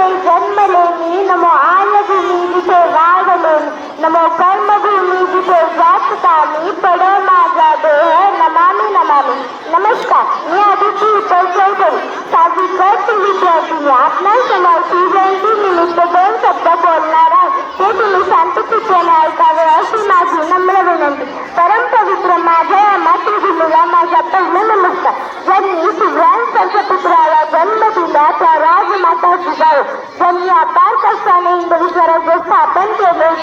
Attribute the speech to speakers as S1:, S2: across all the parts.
S1: जिथे जन्मले मी नमो आर्यभूमी जिथे वाढले नमो कर्मभूमी जिथे जातता मी पड माझा देह नमामी नमामी. नमस्कार मी आदिती उपचौधरी साधी कट विद्यार्थी आपल्यासमोर शिवजयंती निमित्त दोन शब्द बोलणार आहे. ते तुम्ही शांतचित्ताने ऐकावे अशी माझी नम्र विनंती. परम पवित्र माझ्या या मातृभूमीला माझा पहिला नमस्कार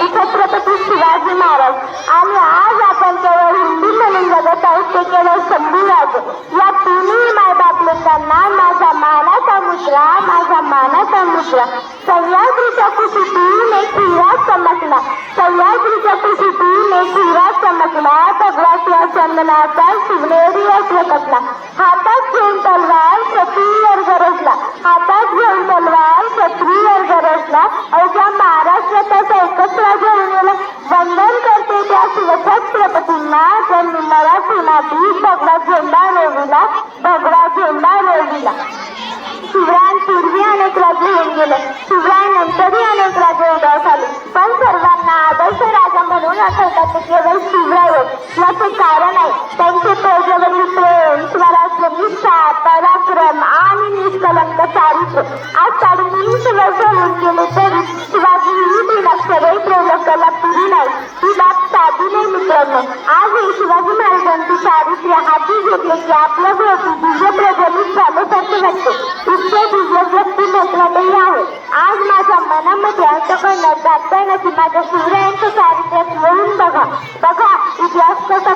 S1: छत्रपती शिवाजी महाराज. आणि आज आपण केवळ हिंदू म्हणून जगत आहोत ते केवळ संभूराज या तिन्ही मायबाप लोकांना माझा मानाचा मुद्रा माझा मानाचा मुद्रा. सह्याद्रीच्या कुशीतून एक हिरा चमकला. सह्याद्रीच्या कुशीतून एक हिरा चमकला. भगवाच्या चंदनाचा शिवनेरी असला हातात घेऊन तलवार शत्रूवर गरजला. हातात घेऊन तलवार शत्रूवर गरजला. अवघ्या महाराष्ट्राचा एकत्र घेऊन गेला वंदन करते. त्या शिवछत्रपतींना ज्यांनी मराठी माती भगवा झेंडा रोविला भगवा झेंडा रोविला शिवरायांपूर्वी अनेक राज्य होऊन गेले. शिवरायांनंतरही अनेक राज्य उदास आले. पण सर्वांना आदर्श राजा म्हणून आठवतात ते केवळ शिवराय होत. याचे कारण आहे त्यांचे प्रजेवरील तीन अक्षरे त्रैलोक्याला पुरी नाही ही बाब साधी नाही मित्रांनो आज शिवाजी महाराजांची चारित्र्य हाती घेतले की आपलं भोवती दिव्य प्रज्वलित झाल्यासारखे वाटते इतके दिव्य व्यक्ती भेटलेही आहे आज माझ्या मनामध्ये अर्थ अंतकरणात जाताना की माझ्या सूर्यांचं चारित्र्य वळून बघा? बघा इतिहास कसा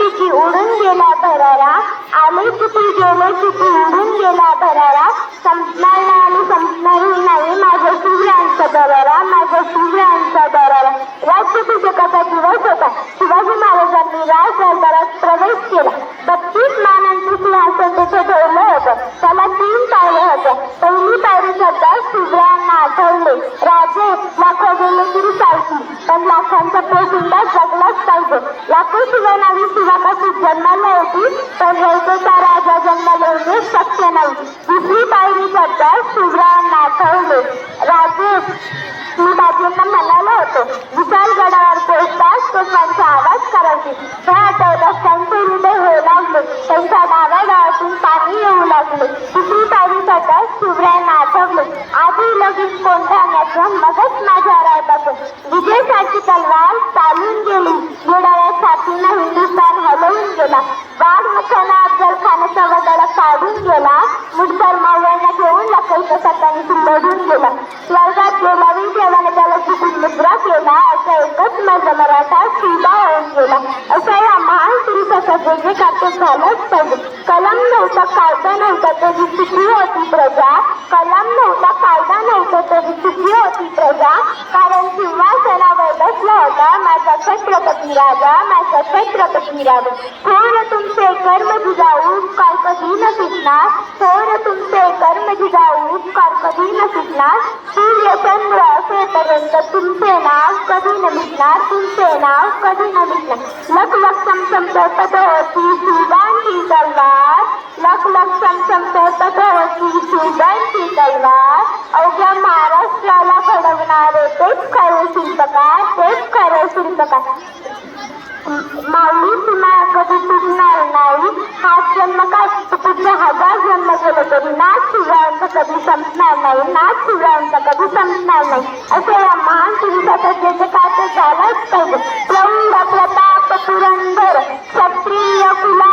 S1: तिची उडून गेला भरारा आले किती गेले किती उडून गेला भरारा. संपणार आणि संपणारी नाही माझ्या शिवरायांचा दरारा माझ्या शिवरायांचा दरारा. राज्याभिषेकाचा दिवस होता. शिवाजी महाराजांनी राज दरबारात प्रवेश केला. बत्तीस मानांचे सिंहासन तिथे ठेवलं होतं. त्याला तीन पायऱ्या होत्या. पहिली पायरी सध्या शिवरायांना आठवले राजे लाखो गेले तरी चालतील पण लाखांचा पोशिंदा जगलाच पाहिजे लाखो शिवनावी शिवाकाशी जन्माला होती पण रयतेचा राजा जन्माला येणे शक्य नव्हती दुसरी पायरी करता शिवरायांना नाथवले राजे मी बाजूंना म्हणालो होतो विशाल गडावर पोहोचताच तो त्यांचा आवाज करायची. हे आठवल्यास त्यांचे हृदय होऊ लागले त्यांच्या डाव्या गावातून पाणी येऊ लागले. दुसरी पायरी करता शिवरायांना आठवले आधी लगेच कोणत्याण्याचं मगच माझ्या रायबापून. विजयसाठी तलवार चालून गेली. घोडाळ्या हिंदुस्थान हलवून गेला. वाघ मुखानं अफजल खानाचा वडाला काढून गेला. मुठभर मावळ्यांना घेऊन लकाईच्या सत्ताने लढून गेला. स्वर्गात गेल्यावर देवाने त्याला चुकून मुद्रा केला. असा एकच माझा मराठा सीधा होऊन गेला. असा या महान पुरुषाचा जे जे कार्य झालंच पाहिजे. कलम नव्हता कायदा नव्हता तरी सुखी होती प्रजा. कलम नव्हता कायदा नव्हता तरी सुखी होती प्रजा. कारण सिंहासनावर बसला माझा छत्रपती राजा माझा छत्रपती राजा थोर तुमचे कर्म जिजाऊ काय कधी न सुटणार थोर तुमचे कर्म जिजाऊ काय कधी न सुटणार सूर्य चंद्र असेपर्यंत तुमचे नाव कधी न मिटणार तुमचे नाव कधी न मिटणार लख लख समसम तळपत होती तलवार लख लख समसम तळपत होती तलवार अवघ्या महाराष्ट्राला घडवणारे तेच खरे शिल्पकार तेच पुस्तकात माऊली तुला कधी नाही. हा जन्म हजार जन्म गेले तरी. नाच तुझ्यांचा कधी संपणार नाही. नाच तुझ्यांचा कधी संपणार नाही. असे या महान काय ते झालाच पाहिजे. प्रौढ प्रताप पुरंदर क्षत्रिय कुला